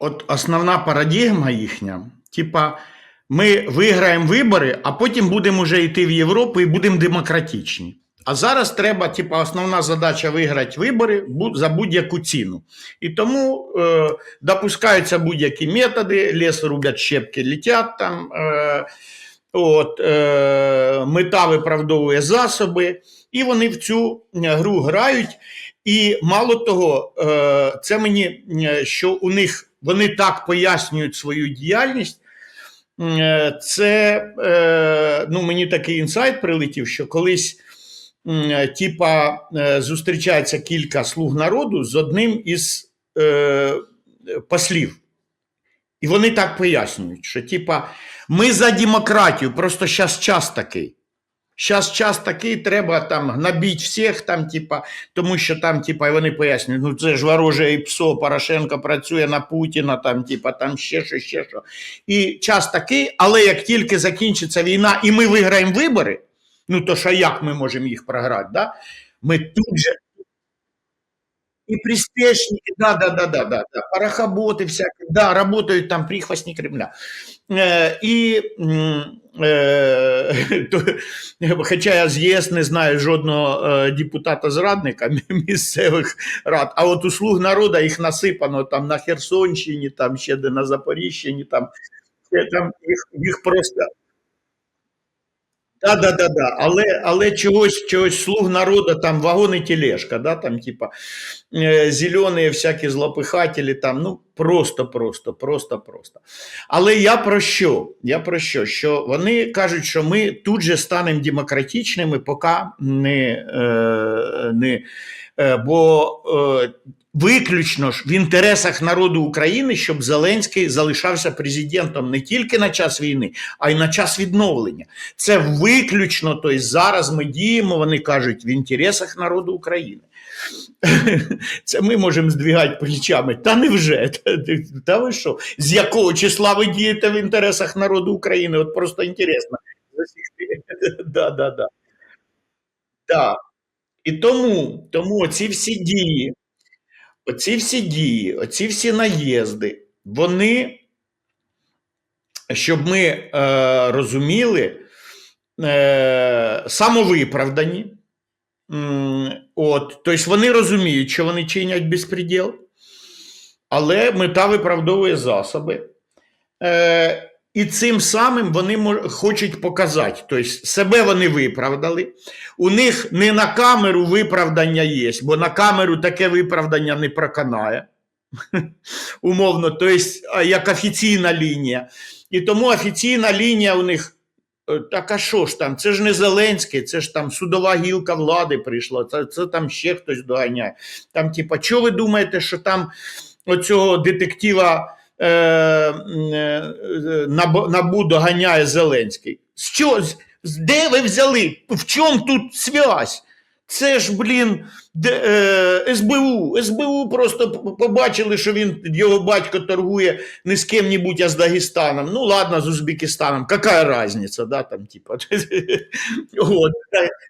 от основна парадігма їхня, типа, ми виграємо вибори, а потім будемо вже йти в Європу і будемо демократичні. А зараз треба, типа, основна задача виграти вибори за будь-яку ціну. І тому е, допускаються будь-які методи, ліс рубять, щепки летять там. Е, от, е, мета виправдовує засоби, і вони в цю е, гру грають. І мало того, е, це мені, е, що у них вони так пояснюють свою діяльність. Е, Це е, ну, мені такий інсайт прилетів, що колись е, типа зустрічається кілька слуг народу з одним із послів. І вони так пояснюють, що типа ми за демократію, просто зараз час такий. Зараз час такий, треба там гнобіть всіх, там, типа, тому що там, типа, вони пояснюють, ну це ж вороже і псо, Порошенко працює на Путіна, там, типа, там ще що, ще що. І час такий, але як тільки закінчиться війна і ми виграємо вибори, ну то що як ми можемо їх програти? Да? Ми тут же. И приспешники, да, да, да, да, да, да, парохоботы всякие, да, работают там прихвостни Кремля. Е, І, м, е, то, хоча я з ЄС не знаю жодного е, депутата-зрадника місцевих рад, а от у слуг народу їх насипано там на Херсонщині, там ще де на Запоріжчині, там, ще там їх, їх просто Да, да, да, да. Але, але чогось, чогось слуг народу, там вагони тележка, да, там, типа, е, зелені всякі злопихателі, там, ну, просто, просто, просто, просто. Але я про що? Я про що? Що вони кажуть, що ми тут же станемо демократичними, поки не, е, не е, бо виключно ж в інтересах народу України, щоб Зеленський залишався президентом не тільки на час війни, а й на час відновлення. Це виключно, тобто зараз ми діємо, вони кажуть, в інтересах народу України. Це ми можемо здвигати плечами. Та невже? Та, ви що? З якого числа ви дієте в інтересах народу України? От просто інтересно. Да, да, да. Да. І тому, тому оці всі дії, оці всі дії, оці всі наїзди, вони, щоб ми е, розуміли, е, самовиправдані. От, тобто вони розуміють, що вони чинять безпреділ, але мета виправдовує засоби. Е, і цим самим вони хочуть показати, тобто себе вони виправдали. У них не на камеру виправдання є, бо на камеру таке виправдання не проканає. Умовно, тобто, як офіційна лінія. І тому офіційна лінія у них. е, Так а що ж там? Це ж не Зеленський, це ж там судова гілка влади прийшла, це, це там ще хтось доганяє. Там, типа, що ви думаєте, що там оцього детектива набу, набу доганяє Зеленський? Що? Де ви взяли? В чому тут связь? Це ж, блін, де, е, СБУ. СБУ просто побачили, що він його батько торгує не з ким-нибудь, а з Дагестаном. Ну, ладно, з Узбекистаном. Какая разница, да, там, типа.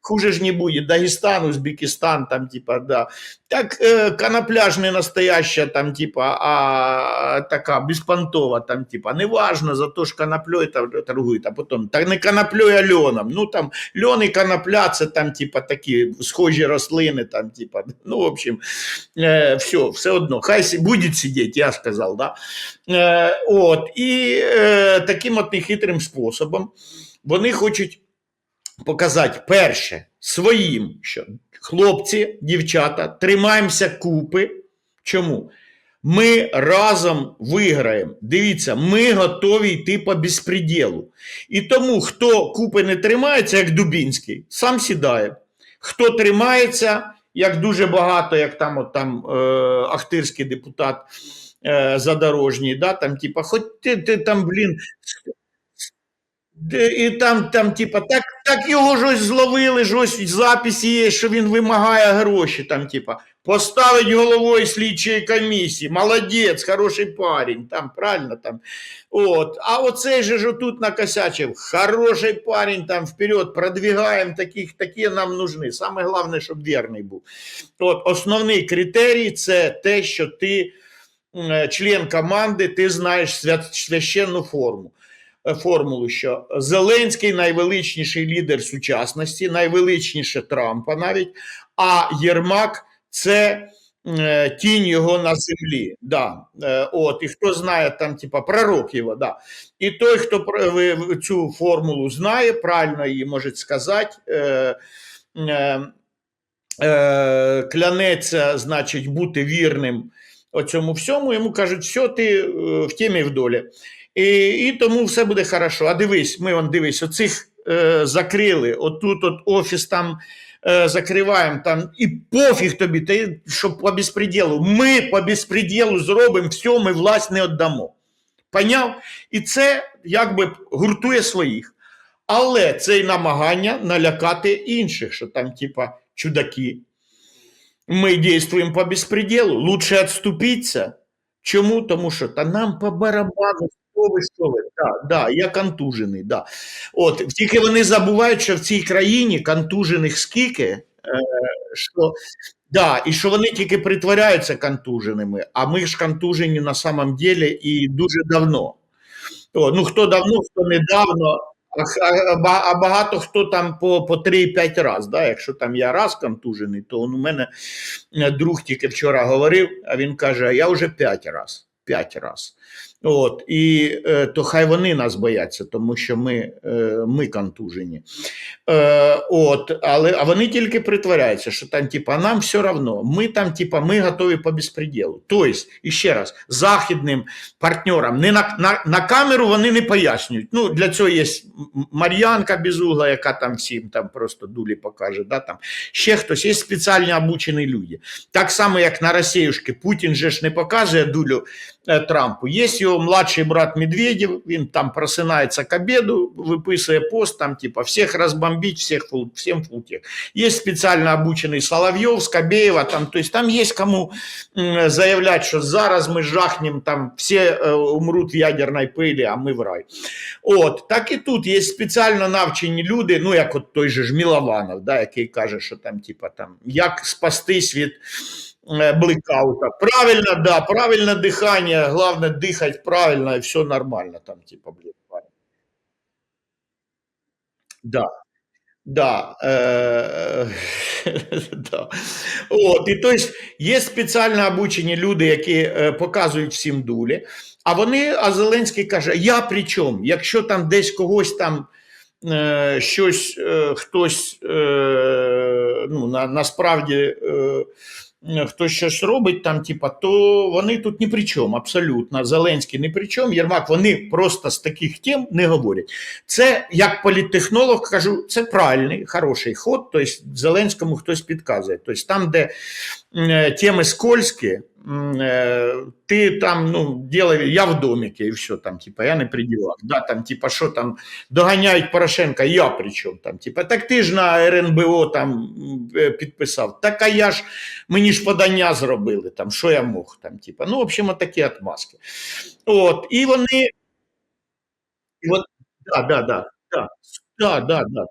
Хуже ж не буде. Дагестан, Узбекистан, там, типа, да. Так, е, конопля ж не настоящая, там, типа, а така, безпонтова, там, типа, неважно, за то ж коноплею тор- торгують, а потім, так не коноплею, а льоном. Ну, там, льон і конопля, це там, типа, такі схожі рослини, там, типа, ну, в общем, е, все, все одно, хай сі- буде сидіти, я сказав, да. Е, от, і е, таким от нехитрим способом вони хочуть показати перше своїм, що хлопці, дівчата, тримаємося купи. Чому? Ми разом виграємо. Дивіться, ми готові йти по безпреділу. І тому, хто купи не тримається, як Дубінський, сам сідає. Хто тримається, як дуже багато, як там, от, там е, Ахтирський депутат е, задорожній, да, там, типа, хоч ти, ти там, блін, І там, там, типа, так, так його ж ось зловили, ж ось записі є, що він вимагає гроші. Там, типа, поставить головою слідчої комісії. Молодець, хороший парень. Там, правильно там. От. А оцей же ж отут накосячив. Хороший парень, там вперед, продвигаємо таких, такі нам нужны. Саме головне, щоб вірний був. От, основний критерій це те, що ти е, член команди, ти знаєш священну форму. Е, Формулу, що Зеленський найвеличніший лідер сучасності, найвеличніше Трампа навіть, а Єрмак це е, тінь його на землі. Да. Е, От, і хто знає, там, типа, пророк його, да. І той, хто цю формулу знає, правильно її може сказати, е, е, клянеться, значить, бути вірним оцьому всьому, йому кажуть, все, ти в темі в долі. І, і тому все буде хорошо. А дивись, ми он дивись, оцих е, закрили, отут от офіс там е, закриваємо, там, і пофіг тобі, ти, що по безпреділу. Ми по безпреділу зробимо все, ми власть не віддамо. Поняв? І це якби гуртує своїх. Але це й намагання налякати інших, що там, типа, чудаки. Ми дійствуємо по безпреділу, лучше відступитися. Чому? Тому що та нам по барабану. Да, да, я контужений. Да. От, тільки вони забувають, що в цій країні контужених скільки, е, що, да, і що вони тільки притворяються контуженими, а ми ж контужені на самом деле і дуже давно. О, ну, хто давно, хто недавно, а, а, а ба- а багато хто там по, по 3-5 разів. Да? Якщо там я раз контужений, то у мене е, друг тільки вчора говорив, а він каже: а я вже 5 разів. 5 разів. От, і е, то хай вони нас бояться, тому що ми, е, ми контужені. Е, от, але, а вони тільки притворяються, що там, типа, нам все одно, ми там, типа, ми готові по безпреділу. Тобто, ще раз, західним партнерам не на, на, на камеру вони не пояснюють. Ну, для цього є Мар'янка Безугла, яка там всім там просто дулі покаже. Да, там. Ще хтось, є спеціально обучені люди. Так само, як на Росіюшки, Путін же ж не показує дулю е, Трампу. Є його младший брат Медведєв, він там просинається к обіду, виписує пост, там, типа, всіх розбомбить, всіх фул, всім футик. Є спеціально обучений Соловйов, Скабєєва, там, то есть там є кому м, заявляти, що зараз ми жахнем, там всі е, умруть в ядерній пилі, а ми в рай. От, так і тут є спеціально навчені люди, ну як от той же ж Мілованов, да, який каже, що там, типа, там, як спастись від е, блекаута. Правильно, да, правильне дихання, головне дихати правильно, і все нормально там, типа, блін. Да. Да, е, да. От, і тобто є спеціально обучені люди, які е, показують всім дулі, а вони, а Зеленський каже: Я при чому? Якщо там десь когось там е, щось е, хтось е, ну, на, насправді е, хтось щось робить, там, типа, то вони тут ні при чому, абсолютно. Зеленський ні при чому, Єрмак, вони просто з таких тем не говорять. Це як політтехнолог кажу, це правильний, хороший ход. Тобто Зеленському хтось підказує. Тобто там, де м, теми скользкі, е, ти там ну, делай, я в домике, і все там, типа, я не при ділах. Да, там, типа, що там доганяють Порошенка, я при чому там, типа, так ти ж на РНБО там е, підписав. Так а я ж мені ж подання зробили, там, що я мог там, типа. Ну, в общем, такі отмазки. От, і вони. І от, да, да, да, да, да, да, да.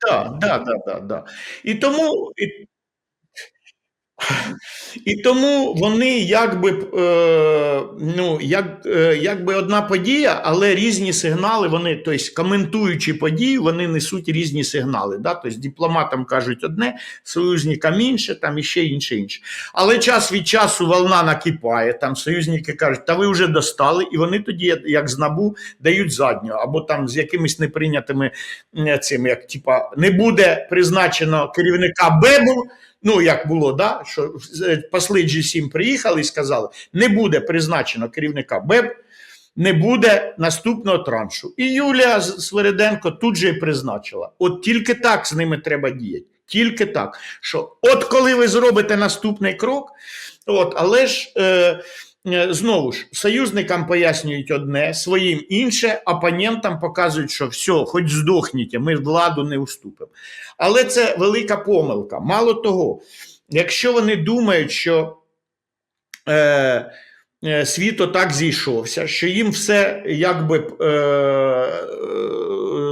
Да, да, да, да, да. І тому, і, і тому вони якби, е, ну, як, е, якби одна подія, але різні сигнали, вони, тобто коментуючи подію, вони несуть різні сигнали. Да? Тобто дипломатам кажуть одне, союзникам інше, там іще інше інше. Але час від часу волна накипає, там союзники кажуть, та ви вже достали, і вони тоді, як з набу, дають задню, або там з якимись неприйнятими м, цими, як типа, не буде призначено керівника БЕБу, ну як було, да, що е, посли G7 приїхали і сказали, не буде призначено керівника БЕБ, не буде наступного траншу. І Юлія Свириденко тут же і призначила. От тільки так з ними треба діяти. Тільки так. Що от коли ви зробите наступний крок, от, але ж е, знову ж союзникам пояснюють одне, своїм інше, опонентам показують, що все, хоч здохніть, ми владу не уступимо. Але це велика помилка. Мало того, якщо вони думають, що е, е, світ отак зійшовся, що їм все якби е, е,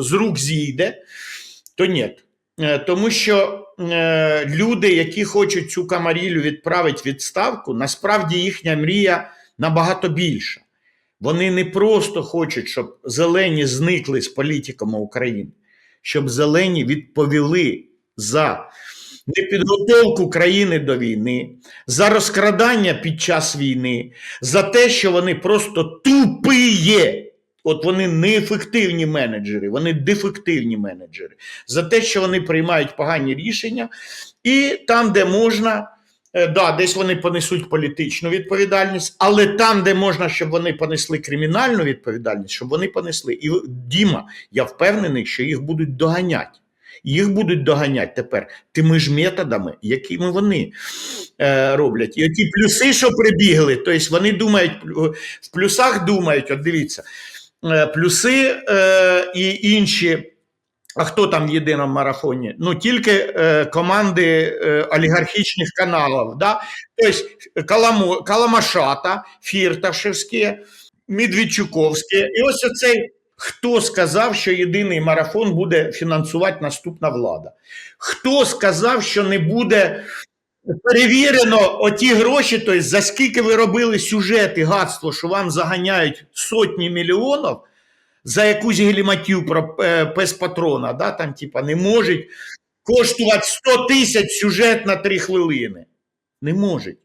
з рук зійде, то ні. Е, Тому що е, люди, які хочуть цю камарілю відправити відставку, насправді їхня мрія набагато більша. Вони не просто хочуть, щоб зелені зникли з політиками України, щоб зелені відповіли за непідготовку країни до війни, за розкрадання під час війни, за те, що вони просто тупіє. От вони неефективні менеджери, вони дефективні менеджери, за те, що вони приймають погані рішення, і там, де можна, е, да, десь вони понесуть політичну відповідальність, але там, де можна, щоб вони понесли кримінальну відповідальність, щоб вони понесли. І Діма, я впевнений, що їх будуть доганяти. Їх будуть доганяти тепер тими ж методами, якими вони е, роблять. І оті плюси, що прибігли, тобто вони думають, в плюсах думають, от дивіться, плюси е, і інші. А хто там в єдиному марафоні? Ну тільки е, команди е, олігархічних каналів. Да? Тобто Каламу, Каламашата, Фірташевське, Медведчуковське. І ось оцей хто сказав, що єдиний марафон буде фінансувати наступна влада? Хто сказав, що не буде перевірено оті гроші, тобто за скільки ви робили сюжети, гадство, що вам заганяють сотні мільйонів за якусь геліматів про е, пес патрона, да, там, типа, не можуть коштувати 100 тисяч сюжет на 3 хвилини. Не можуть.